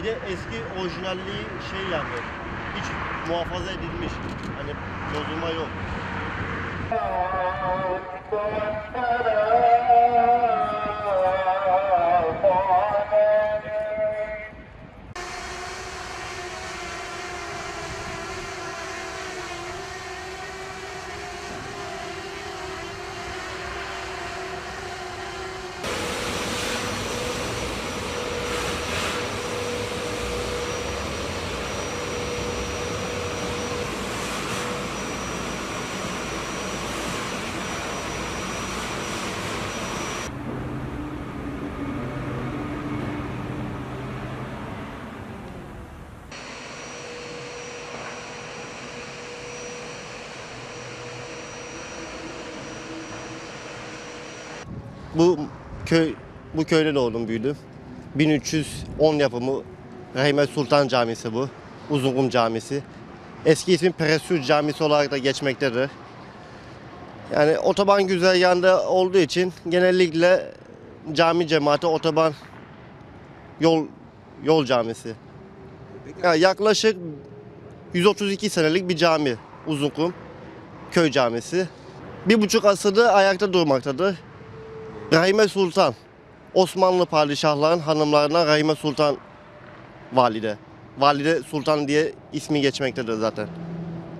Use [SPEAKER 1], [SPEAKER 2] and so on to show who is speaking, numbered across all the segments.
[SPEAKER 1] Bir de eski orijinalliği şey yani hiç muhafaza edilmiş. Hani bozulma yok. Bu köy bu köyde doğdum büyüdüm. 1310 yapımı Rahime Sultan Camisi bu. Uzunkum Camisi. Eski ismi Peresür Camisi olarak da geçmektedir. Yani otoban güzergahında olduğu için genellikle cami cemaati otoban yol yol camisi. Yani yaklaşık 132 senelik bir cami Uzunkum köy camisi. Bir buçuk asırdır ayakta durmaktadır. Rahime Sultan. Osmanlı padişahların hanımlarından Rahime Sultan valide. Valide Sultan diye ismi geçmektedir zaten.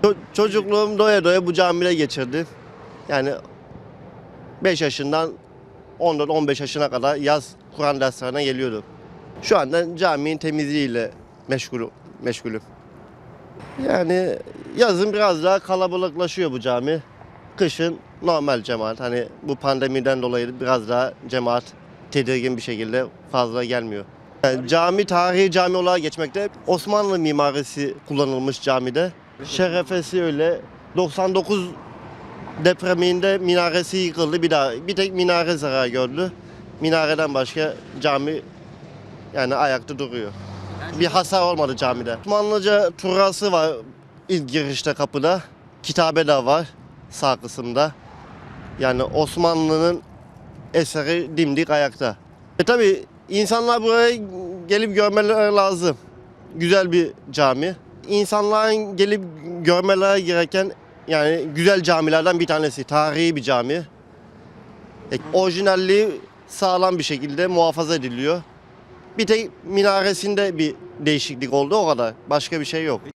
[SPEAKER 1] Ço- çocukluğum doya doya bu camide geçirdim. Yani 5 yaşından 14-15 yaşına kadar yaz Kur'an derslerine geliyordum. Şu anda caminin temizliğiyle meşgul, meşgulüm. Yani yazın biraz daha kalabalıklaşıyor bu cami. Kışın normal cemaat. Hani bu pandemiden dolayı biraz daha cemaat tedirgin bir şekilde fazla gelmiyor. Yani cami tarihi cami olarak geçmekte. Osmanlı mimarisi kullanılmış camide. Şerefesi öyle. 99 depreminde minaresi yıkıldı. Bir daha bir tek minare zarar gördü. Minareden başka cami yani ayakta duruyor. Bir hasar olmadı camide. Osmanlıca turası var ilk girişte kapıda. Kitabe de var sağ kısımda. Yani Osmanlı'nın eseri dimdik ayakta. E tabi insanlar buraya gelip görmeleri lazım. Güzel bir cami. İnsanların gelip görmeleri gereken yani güzel camilerden bir tanesi. Tarihi bir cami. E, orijinalliği sağlam bir şekilde muhafaza ediliyor. Bir tek minaresinde bir değişiklik oldu o kadar. Başka bir şey yok.